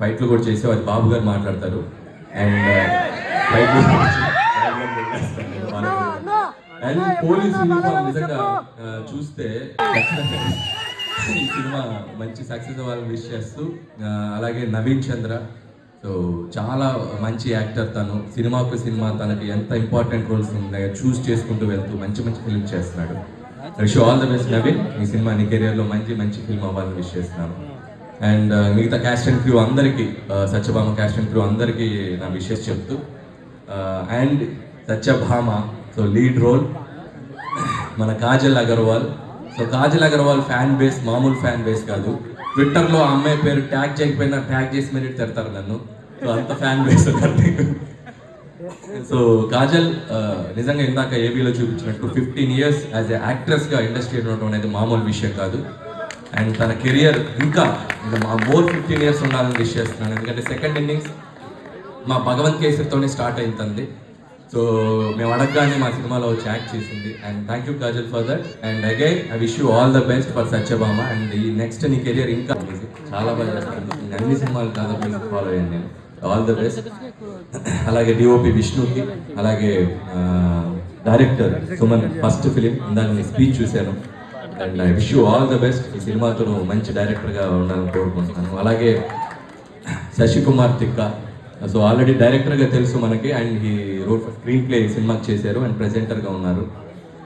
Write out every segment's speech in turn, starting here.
ఫైట్లు కూడా చేసావు అది బాబు గారు మాట్లాడతారు. అండ్ ఫైట్లు అండ్ పోలీస్ యూనిఫామ్ నిజంగా ఆ, చూస్తే ఈ సినిమా మంచి సక్సెస్ అవ్వాలని విష్ చేస్తూ ఆ, అలాగే నవీన్ చంద్ర. సో చాలా మంచి యాక్టర్ తను. సినిమాకు సినిమా తనకి ఎంత ఇంపార్టెంట్ రోల్స్ ఉన్నాయో చూస్ చేసుకుంటూ వెళ్తూ మంచి మంచి ఫిల్మ్ చేస్తున్నాడు. Wish all the best Naveen. ఈ సినిమా నీ కెరియర్లో మంచి మంచి ఫిల్మ్ అవ్వాలని విష్ చేస్తున్నాను. అండ్ uh, మిగతా క్యాస్ట్ అండ్ క్రూ అందరికీ uh, Satyabhama cast and crew అందరికీ నా విషెస్ చెప్తూ uh, and Satyabhama so lead role మన Kajal Aggarwal. So Kajal Aggarwal fan base మామూలు ఫ్యాన్ బేస్ కాదు. ట్విట్టర్లో ఆ అమ్మాయి పేరు ట్యాగ్ చేయకపోయినా ట్యాగ్ చేసి మరీ తిడతారు నన్ను. సో అంత ఫ్యాన్ బేస్ సో కాజల్ నిజంగా ఇందాక ఏబీలో చూపించినట్టు ఫిఫ్టీన్ ఇయర్స్ యాజ్ ఎ యాక్ట్రెస్గా ఇండస్ట్రీ ఉండటం అనేది మామూలు విషయం కాదు. అండ్ తన కెరియర్ ఇంకా ఇంకా మా మోర్ ఫిఫ్టీన్ ఇయర్స్ ఉండాలని విష్ చేస్తున్నాను. ఎందుకంటే సెకండ్ ఇన్నింగ్స్ మా భగవంత్ కేసరితోనే స్టార్ట్ అవుతుంది సో మేము అడగగానే మా సినిమాలో వచ్చి యాక్ట్ చేసింది. And thank you Kajal for that and again I wish you all the best for Satyabhama and ఈ నెక్స్ట్ నీ కెరియర్ ఇంకా చాలా బాగా చేస్తాను అన్ని సినిమాలు దాదాపు ఫాలో అయ్యాను నేను. ఆల్ ద బెస్ట్ అలాగే డిఓపి విష్ణుకి అలాగే డైరెక్టర్ సుమన్ ఫస్ట్ ఫిలిం దాన్ని స్పీచ్ చూశాను. And I wish you all the best ఈ సినిమాతో నువ్వు మంచి డైరెక్టర్గా ఉండాలని కోరుకుంటున్నాను. అలాగే శశికుమార్ తిక్క. సో ఆల్రెడీ డైరెక్టర్గా తెలుసు మనకి. అండ్ ఈ రోడ్ స్క్రీన్ ప్లే సినిమాకి చేశారు అండ్ ప్రెజెంటర్గా ఉన్నారు.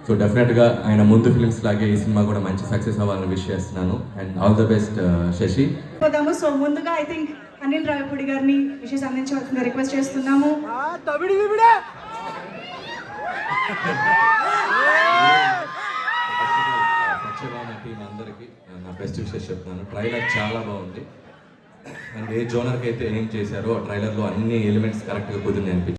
సో డెఫినెట్గా ఆయన ముందు ఫిల్మ్స్ లాగే ఈ సినిమా కూడా మంచి సక్సెస్ అవ్వాలని విష్ చేస్తున్నాను. And all the best Sashi. పోదాము. సో ముందుగా I think Anil Rayapudi garu wishes అందించవలసిందిగా request చేస్తున్నాము. బెస్ట్ విషెస్ చెప్తున్నాను. ట్రైలర్ చాలా బాగుంది. అండ్ ఏ జోనర్కి అయితే ఏం చేశారో ఆ ట్రైలర్లో అన్ని ఎలిమెంట్స్ కరెక్ట్గా కుదిరి అనిపించింది.